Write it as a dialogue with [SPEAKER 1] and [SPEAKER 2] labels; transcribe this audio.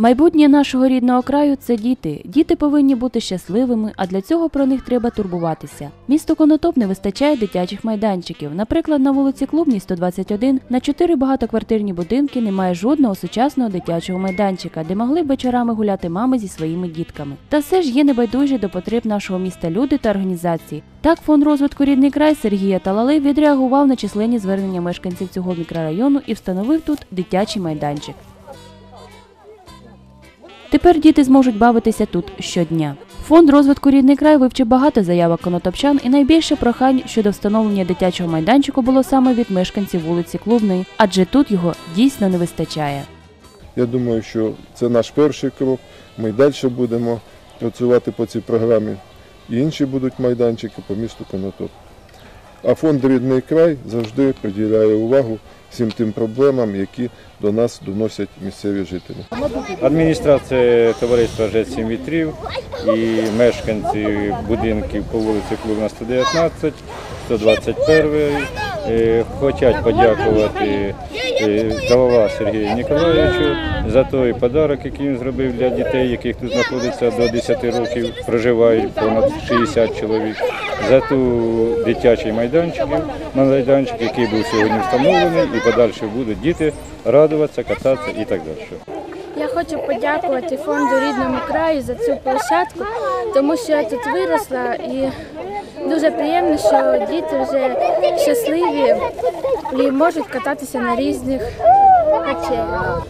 [SPEAKER 1] Майбутнє нашого рідного краю це діти. Діти повинні бути щасливими, а для цього про них треба турбуватися. Місту Конотоп не вистачає дитячих майданчиків. Наприклад, на вулиці Клубній 121 на чотири багатоквартирні будинки немає жодного сучасного дитячого майданчика, де могли б вечорами гуляти мами зі своїми дітками. Та все ж є небайдужі до потреб нашого міста люди та організації. Так, фонд розвитку рідний край Сергія Талали відреагував на численні звернення мешканців цього мікрорайону і встановив тут дитячий майданчик. Тепер діти зможуть бавитися тут щодня. Фонд розвитку рідний край вивчив багато заявок конотопчан, і найбільше прохань щодо встановлення дитячого майданчику було саме від мешканців вулиці Клубної, адже тут його дійсно не вистачає.
[SPEAKER 2] Я думаю, що це наш перший крок. Ми далі будемо працювати по цій програмі. І інші будуть майданчики по місту Конотоп. А фонд Рідний край завжди приділяє увагу всім тим проблемам, які до нас доносять місцеві жителі.
[SPEAKER 3] Адміністрація товариства «Жесть сім вітрів і мешканці будинків по вулиці Клубна 119, 121 е, хочуть подякувати е, голова Сергію Ніколаєвичу за той подарок, який він зробив для дітей, яких тут знаходиться до 10 років, проживають понад 60 чоловік, за ту дитячий майданчик, майданчик, який був сьогодні встановлений, і подальше будуть діти радуватися, кататися і так далі.
[SPEAKER 4] Я хочу подякувати фонду рідному краю за цю площадку, тому що я тут виросла і дуже приємно, що діти вже щасливі і можуть кататися на різних качелях.